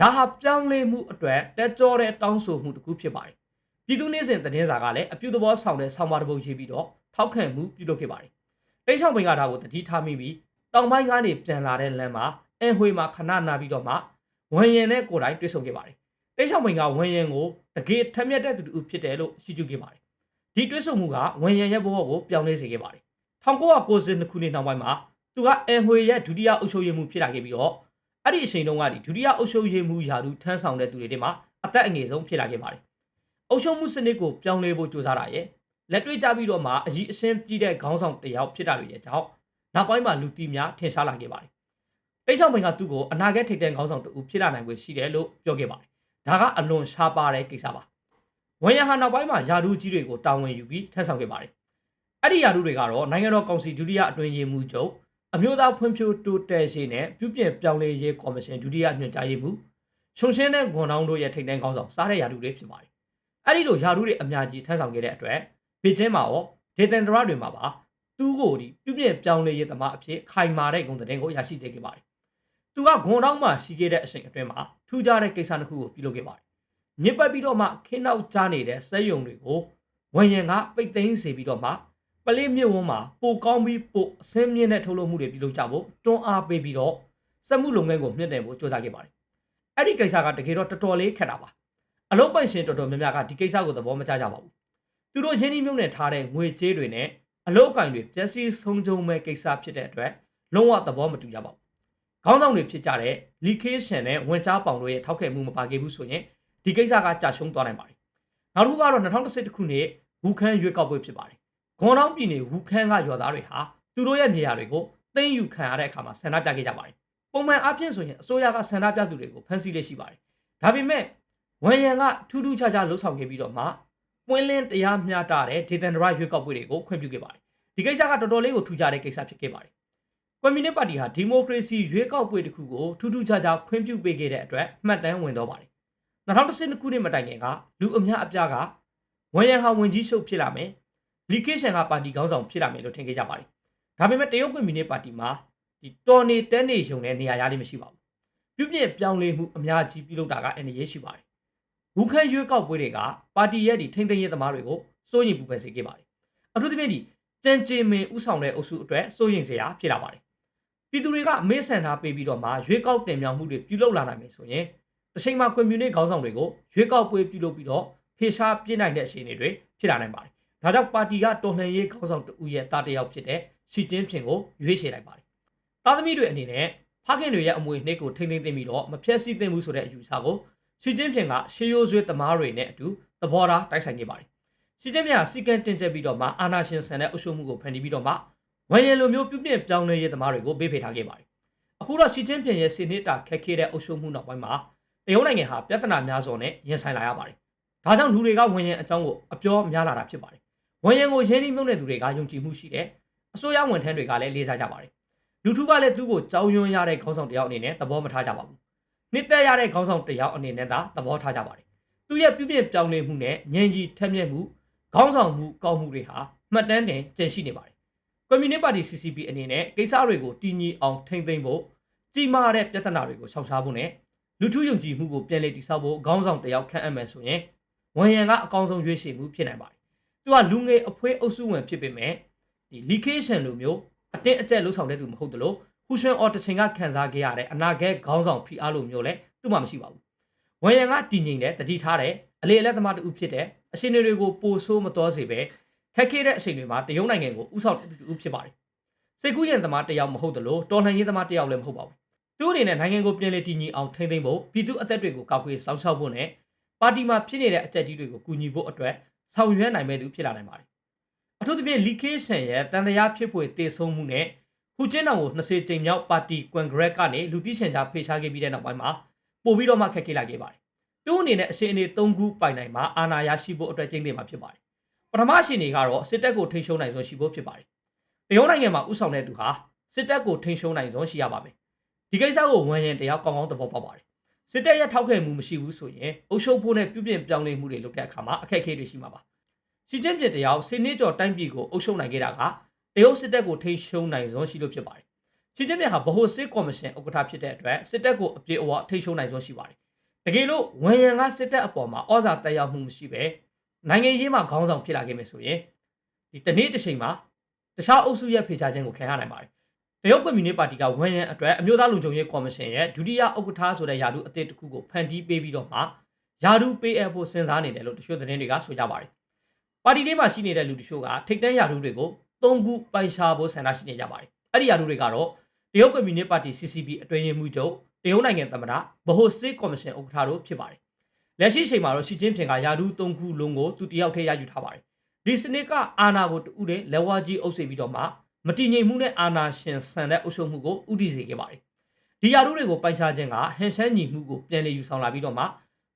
ဒါဟာပြောင်းလဲမှုအတွက်တက်ကြောတဲ့တောင်းဆိုမှုတစ်ခုဖြစ်ပါတယ်။ပြည်သူ့နေစဉ်သတင်းစာကလည်းအပြုသဘောဆောင်တဲ့ဆောင်းပါးတစ်ပုဒ်ရေးပြီးတော့ထောက်ခံမှုပြုလုပ်ခဲ့ပါတယ်။တိတ်ဆောင်ပင်ကဒါကိုတတိထားမိပြီးတောင်ပိုင်းကနေပြန်လာတဲ့လမ်းမှာအန်ဟွေမှာခဏနာပြီးတော့မှဝန်ရင်နဲ့ကိုယ်တိုင်တွေ့ဆုံခဲ့ပါတယ်။တိတ်ဆောင်ပင်ကဝန်ရင်ကိုတကယ်ထက်မြက်တဲ့သူတူဖြစ်တယ်လို့ရှိကျူခဲ့ပါတယ်။ ဒီတွေ့ဆုံမှုကဝန်ရင်ရဲ့ဘဝကိုပြောင်းလဲစေခဲ့ပါတယ်။1992ခုနှစ်နောက်ပိုင်းမှာသူကအန်ဟွေရဲ့ဒုတိယအုပ်ချုပ်ရေးမှူးဖြစ်လာခဲ့ပြီးတော့အဲ့ဒီအချိန်တုန်းကဒီဒုတိယအုပ်ချုပ်ရေးမှူးယာဒူထမ်းဆောင်တဲ့သူတွေထဲမှာအသက်အငယ်ဆုံးဖြစ်လာခဲ့ပါတယ်။အုပ်ချုပ်မှုစနစ်ကိုပြောင်းလဲဖို့ကြိုးစားတာရဲ့လက်တွေ့ကြပြီးတော့မှအကြီးအဆင်းပြည့်တဲ့ခေါင်းဆောင်တယောက်ဖြစ်တာတွေရဲ့ကြောင့်နောက်ပိုင်းမှာလူတီများထင်ရှားလာခဲ့ပါတယ်။အိတ်ချောင်းပင်ကသူ့ကိုအနာဂတ်ထိပ်တန်းခေါင်းဆောင်တူဖြစ်လာနိုင်ွယ်ရှိတယ်လို့ပြောခဲ့ပါတယ်။ဒါကအလွန်ရှားပါတဲ့ကိစ္စပါ။ ဝန်ရဟန်နောက်ပိုင်းမှာယာဒူးကြီးတွေကိုတာဝန်ယူပြီးထမ်းဆောင်ခဲ့ပါတယ်။အဲ့ဒီယာဒူးတွေကတော့နိုင်ငံတော်ကောင်စီဒုတိယအတွင်းရေးမှူးချုပ်အမျိုးသားဖွံ့ဖြိုးတိုးတက်ရေးနဲ့ပြုပြင်ပြောင်းလဲရေးကော်မရှင်ဒုတိယညွှန်ကြားရေးမှူးရှုံရှင်းတဲ့ဂွန်တောင်းတို့ရဲ့ထိပ်တန်းခေါင်းဆောင်စားတဲ့ယာတူတွေဖြစ်ပါတယ်။အဲ့ဒီလိုယာတူတွေအများကြီးထမ်းဆောင်ခဲ့တဲ့အတွက်ဘေကျင်းမှာရောဒေသန္တရတွေမှာပါသူ့ကိုဒီပြုပြင်ပြောင်းလဲရေးသမားအဖြစ်ခိုင်မာတဲ့ဂုဏ်သတင်းကိုရရှိစေခဲ့ပါတယ်။သူကဂွန်တောင်းမှာရှိခဲ့တဲ့အချိန်အတွင်းမှာထူးခြားတဲ့ကိစ္စတစ်ခုကိုပြုလုပ်ခဲ့ပါတယ်။ ညစ်ပတ်ပြီးတော့မှခင်းနောက်ကြားနေတဲ့စက်ယုံတွေကိုဝန်ရံကပိတ်သိမ်းစေပြီးတော့မှပလေးမြစ်ဝန်းမှာပိုကောင်းပြီးပိုအစင်းမြင့်တဲ့ထုတ်လုပ်မှုတွေပြုလုပ်ကြဖို့တွန်းအားပေးပြီးတော့စက်မှုလုပ်ငန်းကိုမြင့်တင်ဖို့ကြိုးစားခဲ့ပါတယ်။အဲ့ဒီကိစ္စကတကယ်တော့တော်တော်လေးခက်တာပါ။အလုပ်ပိုင်ရှင်တော်တော်များများကဒီကိစ္စကိုသဘောမကျကြပါဘူး။သူတို့ရင်းနှီးမြှုပ်နှံထားတဲ့ငွေကြေးတွေနဲ့အလုပ်အကင်တွေပျက်စီးဆုံးရှုံးမဲ့ကိစ္စဖြစ်တဲ့အတွက်လုံးဝသဘောမတူကြပါဘူး။ခေါင်းဆောင်တွေဖြစ်ကြတဲ့လီကေးရှင်နဲ့ဝန်ကြားပေါင်တို့ရဲ့ထောက်ခံမှုမပါခဲ့ဘူးဆိုရင် ဒီကိစ္စကကြာရှုံးသွားနိုင်ပါတယ်။နောက်တစ်ခုကတော့2011ခုနှစ်ဝူခန်းရွေးကောက်ပွဲဖြစ်ပါတယ်။ဂွန်တောင်းပြည်နယ်ဝူခန်းကရွာသားတွေဟာသူတို့ရဲ့မြေယာတွေကိုသိမ်းယူခံရတဲ့အခါမှာဆန္ဒပြခဲ့ကြပါတယ်။ပုံမှန်အားဖြင့်ဆိုရင်အစိုးရကဆန္ဒပြသူတွေကိုဖမ်းဆီးလက်ရှိပါတယ်။ဒါပေမဲ့ဝန်ရံကထူးထူးခြားခြားလှုပ်ဆောင်ခဲ့ပြီးတော့မှပွင့်လင်းတရားမျှတတဲ့ဒေသန္တရရွေးကောက်ပွဲတွေကိုခွင့်ပြုခဲ့ပါတယ်။ဒီကိစ္စကတော်တော်လေးကိုထူးခြားတဲ့ကိစ္စဖြစ်ခဲ့ပါတယ်။ကွန်မြူနစ်ပါတီဟာဒီမိုကရေစီရွေးကောက်ပွဲတစ်ခုကိုထူးထူးခြားခြားခွင့်ပြုပေးခဲ့တဲ့အတွက်မှတ်တမ်းဝင်တော့ပါတယ်။ 2012ခုနှစ်မတိုင်ခင်ကလူအများအပြားကဝန်ရံဟာဝင်ကြီးရှုပ်ဖြစ်လာမယ်လီကေးရှန်ကပါတီခေါင်းဆောင်ဖြစ်လာမယ်လို့ထင်ခဲ့ကြပါတယ်။ဒါပေမဲ့တရုတ်ကွန်မြူနစ်ပါတီမှာဒီတော်နေတဲနေရုံနဲ့နေရာရလေးမရှိပါဘူး။ပြုပြင်ပြောင်းလဲမှုအများကြီးပြုလုပ်တာကအနည်းရရှိပါတယ်။ဝူခန်ရွေးကောက်ပွဲတွေကပါတီရဲ့ဒီထိမ့်သိမ်းရေးသမားတွေကိုစိုးရိမ်ပူပန်စေခဲ့ပါတယ်။အထူးသဖြင့်ဒီကြံကြင်မင်ဥဆောင်တဲ့အုပ်စုအတွက်စိုးရိမ်စရာဖြစ်လာပါတယ်။ပြည်သူတွေကအမေးဆန်ထားပေးပြီးတော့မှရွေးကောက်တင်မြှောက်မှုတွေပြုလုပ်လာနိုင်မယ်ဆိုရင် တစ်ချိန်မှာကွန်မြူနစ်ခေါင်းဆောင်တွေကိုရွေးကောက်ပွဲပြုလုပ်ပြီးတော့ဖေရှားပြစ်နိုင်တဲ့အခြေအနေတွေဖြစ်လာနိုင်ပါတယ်။ဒါကြောင့်ပါတီကတော်လှန်ရေးခေါင်းဆောင်တဦးရဲ့တာတယောက်ဖြစ်တဲ့ရှီကျင်းဖင်ကိုရွေးချယ်လိုက်ပါတယ်။သားသမီးတွေအနေနဲ့ဖခင်တွေရဲ့အမွေနှိတ်ကိုထိမ့်သိမ့်သိမ့်ပြီးတော့မဖြက်စီးသင့်ဘူးဆိုတဲ့အယူဆကိုရှီကျင်းဖင်ကရှေးရိုးဆွေးသမားတွေနဲ့အတူသဘောထားတိုက်ဆိုင်နေပါတယ်။ရှီကျင်းဖင်ကစီကံတင်ကျက်ပြီးတော့မှအာနာရှင်ဆန်တဲ့အုပ်ချုပ်မှုကိုဖန်တီးပြီးတော့မှဝန်ရည်လိုမျိုးပြုပြင်ပြောင်းလဲရေးသမားတွေကိုဘေးဖေထားခဲ့ပါတယ်။အခုတော့ရှီကျင်းဖင်ရဲ့စီနစ်တာခက်ခဲတဲ့အုပ်ချုပ်မှုနောက်ပိုင်းမှာ တရုတ်နိုင်ငံဟာပြဿနာများစွာနဲ့ရင်ဆိုင်လာရပါတယ်။ဒါကြောင့်လူတွေကဝန်ရည်အကြောင်းကိုအပြောများလာတာဖြစ်ပါတယ်။ဝန်ရည်ကိုရင်းနှီးမြှုပ်နှံသူတွေကယုံကြည်မှုရှိတယ်။အစိုးရဝန်ထမ်းတွေကလည်းလေးစားကြပါတယ်။လူထုကလည်းသူ့ကိုကြောင်းရွံ့ရတဲ့ခေါင်းဆောင်တစ်ယောက်အနေနဲ့သဘောမထားကြပါဘူး။နှစ်သက်ရတဲ့ခေါင်းဆောင်တစ်ယောက်အနေနဲ့သာသဘောထားကြပါတယ်။သူ့ရဲ့ပြုပြင်ပြောင်းလဲမှုနဲ့ငြိမ်ကြီးထက်မြက်မှုခေါင်းဆောင်မှုကောင်းမှုတွေဟာမှတ်တမ်းတင်ကျန်ရှိနေပါတယ်။ကွန်မြူနစ်ပါတီ CCP အနေနဲ့ကိစ္စတွေကိုတည်ငြိမ်အောင်ထိမ့်သိမ်းဖို့ကြီးမားတဲ့ပြဿနာတွေကိုရှောင်ရှားဖို့နဲ့ လူထုယုံကြည်မှုကိုပြန်လည်တည်ဆောက်ဖို့ခေါင်းဆောင်တစ်ယောက်ခန့်အပ်မယ်ဆိုရင်ဝန်ရံကအကောင်းဆုံးရွေးချယ်မှုဖြစ်နိုင်ပါတယ်။သူကလူငယ်အဖွဲအုပ်စုဝင်ဖြစ်ပေမဲ့ဒီ location လိုမျိုးအတင်းအကျပ်လှုပ်ဆောင်တဲ့သူမဟုတ်တလို့ဟူရွှင်အော်တစ်ချိန်ကခံစားခဲ့ရတဲ့အနာဂတ်ခေါင်းဆောင်ဖိအားလိုမျိုးလည်းသူ့မှာမရှိပါဘူး။ဝန်ရံကတည်ငြိမ်တဲ့တတိထားတဲ့အလေအလက်သမားတူဖြစ်တဲ့အရှင်တွေကိုပိုဆိုးမတော်စေပဲခက်ခဲတဲ့အချိန်တွေမှာတရုတ်နိုင်ငံကိုဥဆောင်တဲ့တူဖြစ်ပါတယ်။စိတ်ကူးရင်သမားတစ်ယောက်မဟုတ်တလို့တော်လှန်ရေးသမားတစ်ယောက်လည်းမဟုတ်ပါဘူး။ သူ့အနေနဲ့နိုင်ငံကိုပြန်လည်တည်ငြိမ်အောင်ထိန်းသိမ်းဖို့ပြည်သူအသက်တွေကိုကောက်ွယ်စောင့်ရှောက်ဖို့နဲ့ပါတီမှာဖြစ်နေတဲ့အကြက်ကြီးတွေကိုကူညီဖို့အတွက်ဆောင်ရွက်နိုင်မဲ့သူဖြစ်လာနိုင်ပါတယ်။အထူးသဖြင့်လီကေးဆန်ရဲ့တန်တရားဖြစ်ပွေတည်ဆုံမှုနဲ့ဟူကျင်းတော်ကို20ကြိမ်မြောက်ပါတီကွန်ဂရက်ကနေလူသိရှင်ကြားဖေရှားခဲ့ပြီးတဲ့နောက်ပိုင်းမှာပို့ပြီးတော့မှခက်ခဲလာခဲ့ပါတယ်။သူ့အနေနဲ့အရှင်အနေ၃ခုပိုင်နိုင်မှာအာဏာရရှိဖို့အတွက်ကျင်းနေမှာဖြစ်ပါတယ်။ပထမရှိနေကတော့စစ်တပ်ကိုထိန်းချုပ်နိုင်စွမ်းရှိဖို့ဖြစ်ပါတယ်။တရုတ်နိုင်ငံမှာဥဆောင်တဲ့သူဟာစစ်တပ်ကိုထိန်းချုပ်နိုင်စွမ်းရှိရပါမယ်။ ဒီကိစ္စကိုဝန်ရင်တရားကောင်းကောင်းသဘောပေါက်ပါတယ်။စစ်တပ်ရဲ့ထောက်ခံမှုမရှိဘူးဆိုရင်အုပ်ချုပ်ဖို့နဲ့ပြုပြင်ပြောင်းလဲမှုတွေလုပ်တဲ့အခါမှာအခက်အခဲတွေရှိမှာပါ။ရှီကျင်းပြတယောက်စင်းနေကျော်တိုင်းပြည်ကိုအုပ်ချုပ်နိုင်ခဲ့တာကတရုတ်စစ်တပ်ကိုထိန်းချုပ်နိုင်စွမ်းရှိလို့ဖြစ်ပါတယ်။ရှီကျင်းပြဟာဗဟိုစစ်ကော်မရှင်ဥက္ကဋ္ဌဖြစ်တဲ့အတွက်စစ်တပ်ကိုအပြည့်အဝထိန်းချုပ်နိုင်စွမ်းရှိပါတယ်။တကယ်လို့ဝန်ရံကစစ်တပ်အပေါ်မှာဩဇာတက်ရောက်မှုမရှိပဲနိုင်ငံရေးမှာခေါင်းဆောင်ဖြစ်လာခဲ့မယ်ဆိုရင်ဒီတနေ့တစ်ချိန်မှာတခြားအုပ်စုရဲ့ဖေချခြင်းကိုခံရနိုင်ပါတယ်။ တရုတ်ကွန်မြူနစ်ပါတီကဝန်ရံအတွက်အမျိုးသားလူချုပ်ရေးကော်မရှင်ရဲ့ဒုတိယဥက္ကဋ္ဌဆိုတဲ့ယာတုအသစ်တစ်ခုကိုဖန်တီးပေးပြီးတော့မှယာတုပေးအပ်ဖို့စဉ်းစားနေတယ်လို့တချို့သတင်းတွေကဆိုကြပါတယ်။ပါတီထဲမှာရှိနေတဲ့လူတချို့ကထိတ်တန့်ယာတုတွေကိုသုံးခုပိုင်ရှားဖို့ဆန္ဒရှိနေကြပါတယ်။အဲ့ဒီယာတုတွေကတော့တရုတ်ကွန်မြူနစ်ပါတီ CCP အတွင်းရေးမှူးချုပ်တရုတ်နိုင်ငံသမ္မတဗဟိုစစ်ကော်မရှင်ဥက္ကဋ္ဌတို့ဖြစ်ပါတယ်။လက်ရှိအချိန်မှာတော့ရှီကျင်းဖင်ကယာတုသုံးခုလုံးကိုသူတယောက်တည်းရယူထားပါတယ်။ဒီစနစ်ကအာဏာကိုတူတဲ့လက်ဝါးကြီးအုပ်စေပြီးတော့မှ မတည်ငြိမ်မှုနဲ့အာဏာရှင်ဆန်တဲ့အုပ်ချုပ်မှုကိုဥတီစေခဲ့ပါတယ်။ဒီယာတုတွေကိုပိုင်ရှားခြင်းကဟန်ဆန်းညီမှုကိုပြန်လည်ယူဆောင်လာပြီးတော့မှ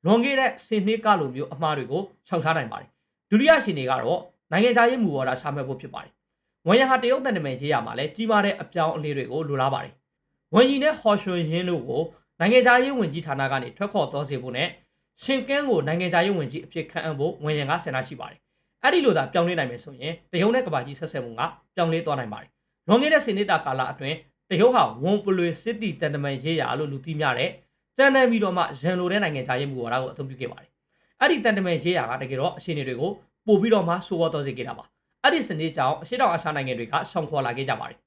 လွန်ခဲ့တဲ့စင်နှစ်ကလိုမျိုးအမှားတွေကိုခြောက်ထားနိုင်ပါတယ်။ဒုတိယရှင်တွေကတော့နိုင်ငံခြားရေးမူဝါဒရှာမှတ်ဖို့ဖြစ်ပါတယ်။ဝန်ရဟာတရုတ်တန်တမန်ရေးရမှာလဲကြီးမားတဲ့အပြောင်းအလဲတွေကိုလိုလားပါတယ်။ဝန်ကြီးနဲ့ဟော်ရွှင်ရင်းတို့ကိုနိုင်ငံခြားရေးဝန်ကြီးဌာနကနေထွက်ခေါ်သွားစေဖို့နဲ့ရှင်ကန်းကိုနိုင်ငံခြားရေးဝန်ကြီးအဖြစ်ခန့်အပ်ဖို့ဝန်ရံကဆန္ဒရှိပါတယ်။ အဲ့ဒီလိုသာပြောင်းလဲနိုင်မယ်ဆိုရင်တရုတ်နဲ့ကမ္ဘာကြီးဆက်ဆက်မှုကပြောင်းလဲသွားနိုင်ပါတယ်။လွန်ခဲ့တဲ့စင်နစ်တာကာလအတွင်းတရုတ်ဟာဝန်ပလွေစစ်တီတန်တမန်ရေးရလို့လူသိများတဲ့စံတန်ပြီးတော့မှရန်လိုတဲ့နိုင်ငံခြားရေးမူဝါဒကိုအသုံးပြုခဲ့ပါတယ်။အဲ့ဒီတန်တမန်ရေးရကတကယ်တော့အခြေအနေတွေကိုပို့ပြီးတော့မှစိုးဝါးသွားစေခဲ့တာပါအဲ့ဒီစနစ်ကြောင့်အရှေ့တောင်အာရှနိုင်ငံတွေကရှောင်ခေါ်လာခဲ့ကြပါတယ်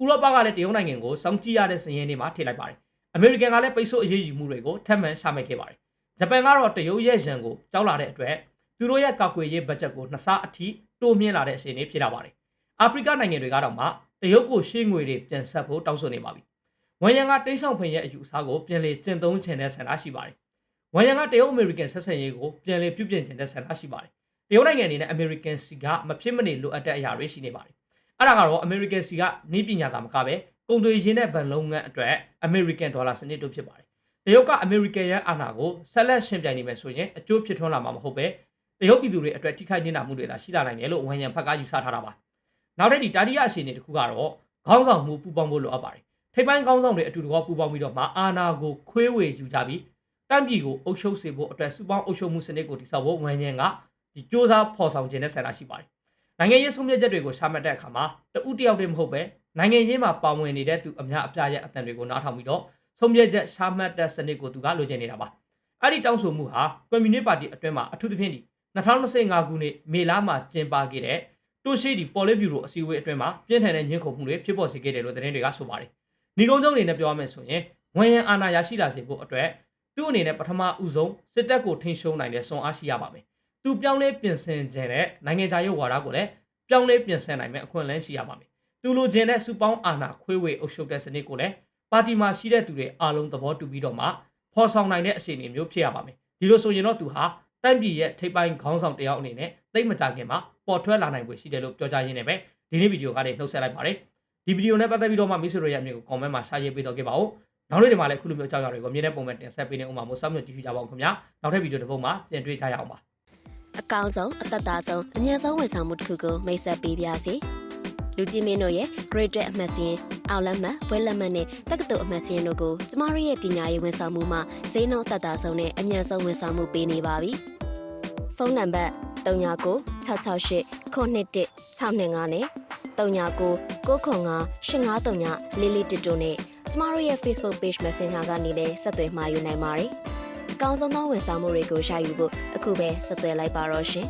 ဥရောပကလည်းတရုတ်နိုင်ငံကိုစောင့်ကြည့်ရတဲ့စည်ရင်းတွေမှာထည့်လိုက်ပါတယ်အမေရိကန်ကလည်းပိတ်ဆို့အရေးယူမှုတွေကိုထပ်မံရှာမှတ်ခဲ့ပါတယ်ဂျပန်ကတော့တရုတ်ရဲ့ရန်ကိုကြောက်လာတဲ့အတွက် သူတို့ရဲ့ကာကွယ်ရေးဘတ်ဂျက်ကိုနှစ်ဆအထိတိုးမြင့်လာတဲ့အခြေအနေဖြစ်လာပါတယ်အာဖရိကနိုင်ငံတွေကတော့မှတရုတ်ကိုရှေ့ငွေတွေပြန်ဆက်ဖို့တောင်းဆိုနေပါပြီဝန်ရံကတိတ်ဆောင်ဖင်ရဲ့အယူအဆကိုပြန်လည်ကျင့်သုံးခြင်းတဲ့ဆန္ဒရှိပါတယ်ဝန်ရံကတရုတ်အမေရိကန်ဆက်ဆံရေးကိုပြန်လည်ပြုပြင်ခြင်းတဲ့ဆန္ဒရှိပါတယ်တရုတ်နိုင်ငံအနေနဲ့အမေရိကန်စီကမဖြစ်မနေလိုအပ်တဲ့အရာတွေရှိနေပါတယ်အဲ့ဒါကတော့အမေရိကန်စီကနေပညာသာမကပဲကုန်သွယ်ရေးနဲ့ဗန်လုံးငန်းအတွက်အမေရိကန်ဒေါ်လာစနစ်တို့ဖြစ်ပါတယ်တရုတ်ကအမေရိကန်ရဲ့အာဏာကိုဆက်လက်ရှင်ပြိုင်နေမယ်ဆိုရင်အကျိုးဖြစ်ထွန်းလာမှာမဟုတ်ပဲ တရုတ်ပြည်သူတွေအတွက်ထိခိုက်နေတာမှုတွေသာရှိလာနိုင်တယ်လို့ဝန်ရံဖက်ကယူဆထားတာပါနောက်တဲ့ဒီတာတိယအခြေအနေတစ်ခုကတော့ခေါင်းဆောင်မှုပူပေါင်းဖို့လိုအပ်ပါတယ်ထိပ်ပိုင်းခေါင်းဆောင်တွေအတူတကွပူပေါင်းပြီးတော့မှအာဏာကိုခွေးဝေယူကြပြီးတမ်းပြည်ကိုအုပ်ချုပ်စေဖို့အတွက်စုပေါင်းအုပ်ချုပ်မှုစနစ်ကိုတည်ဆောက်ဖို့ဝန်ရံကဒီစ조사ဖော်ဆောင်ခြင်းနဲ့ဆန္ဒရှိပါတယ်နိုင်ငံရေးဆုံးဖြတ်ချက်တွေကိုရှာမှတ်တဲ့အခါမှာတဦးတယောက်တည်းမဟုတ်ပဲနိုင်ငံရေးမှာပါဝင်နေတဲ့သူအများအပြားရဲ့အသံတွေကိုနားထောင်ပြီးတော့ဆုံးဖြတ်ချက်ရှာမှတ်တဲ့စနစ်ကိုသူကလိုချင်နေတာပါအဲ့ဒီတောင်းဆိုမှုဟာကွန်မြူနစ်ပါတီအတွင်းမှာအထူးသဖြင့်ဒီ 2025ခုနှစ်မေလမှာကျင်းပခဲ့တဲ့တိုရှိဒီပေါ်လစ်ဗျူရိုအစည်းအဝေးအတွင်းမှာပြင်းထန်တဲ့ညှဉ်းခုန်မှုတွေဖြစ်ပေါ်စေခဲ့တယ်လို့သတင်းတွေကဆိုပါတယ်။ညီကုန်းကျုံအနေနဲ့ပြောရမယ်ဆိုရင်ဝန်ရန်အာဏာရရှိလာစေဖို့အတွက်သူ့အနေနဲ့ပထမဦးဆုံးစစ်တပ်ကိုထိန်းချုပ်နိုင်တဲ့စွမ်းအားရှိရပါမယ်။သူပြောင်းလဲပြင်ဆင်ခြင်းနဲ့နိုင်ငံခြားရေးဝါဒကိုလည်းပြောင်းလဲပြင်ဆင်နိုင်မယ့်အခွင့်အလမ်းရှိရပါမယ်။သူလိုချင်တဲ့စူပေါင်းအာဏာခွေးဝေအုပ်ချုပ်တဲ့စနစ်ကိုလည်းပါတီမှာရှိတဲ့သူတွေအားလုံးသဘောတူပြီးတော့မှဖော်ဆောင်နိုင်တဲ့အခြေအနေမျိုးဖြစ်ရပါမယ်။ဒီလိုဆိုရင်တော့သူဟာ တိုင်းပြည်ရဲ့ထိပ်ပိုင်းခေါင်းဆောင်တယောက်အနေနဲ့သိမကြခင်မှာပေါ်ထွက်လာနိုင်ွယ်ရှိတယ်လို့ပြောကြားရင်းနဲ့ပဲဒီနေ့ဗီဒီယိုကနေနှုတ်ဆက်လိုက်ပါတယ်ဒီဗီဒီယိုနဲ့ပတ်သက်ပြီးတော့မှမိတ်ဆွေတို့ရဲ့အမြင်ကို comment မှာ share ပေးတော့ခဲ့ပါဦးနောက်နေ့ဒီမှာလည်းခုလိုမျိုးအကြောင်းအရာတွေကိုအမြင်နဲ့ပုံမှန်တင်ဆက်ပေးနေဥမာမို့စောင့်မျှော်ကြည့်ကြပါဦးခင်ဗျာနောက်ထပ်ဗီဒီယိုတစ်ပုဒ်မှာပြန်တွေ့ကြရအောင်ပါအကောင်းဆုံးအသက်သာဆုံးအမြတ်ဆုံးဝန်ဆောင်မှုတစ်ခုကိုမိတ်ဆက်ပေးပါစီ လူကြီးမင်းတို့ရဲ့ Great အမှတ်စဉ်အောင်လက်မှတ်ဘွဲလက်မှတ်နဲ့တက္ကသိုလ်အမှတ်စဉ်တို့ကိုကျမတို့ရဲ့ပညာရေးဝန်ဆောင်မှုမှာဈေးနှုန်းသက်သာဆုံးနဲ့အမြတ်ဆုံးဝန်ဆောင်မှုပေးနေပါပြီဖုန်းနံပါတ်399668ခုနှစ်1 625နဲ့39ကိုခွန်9 8539လေးလေးတူနဲ့ကျမတို့ရဲ့ Facebook Page Messenger ကနေလည်းဆက်သွယ်မှာယူနိုင်ပါတယ်အကောင်းဆုံးသောဝန်ဆောင်မှုတွေကိုရှာယူဖို့အခုပဲဆက်သွယ်လိုက်ပါတော့ရှင်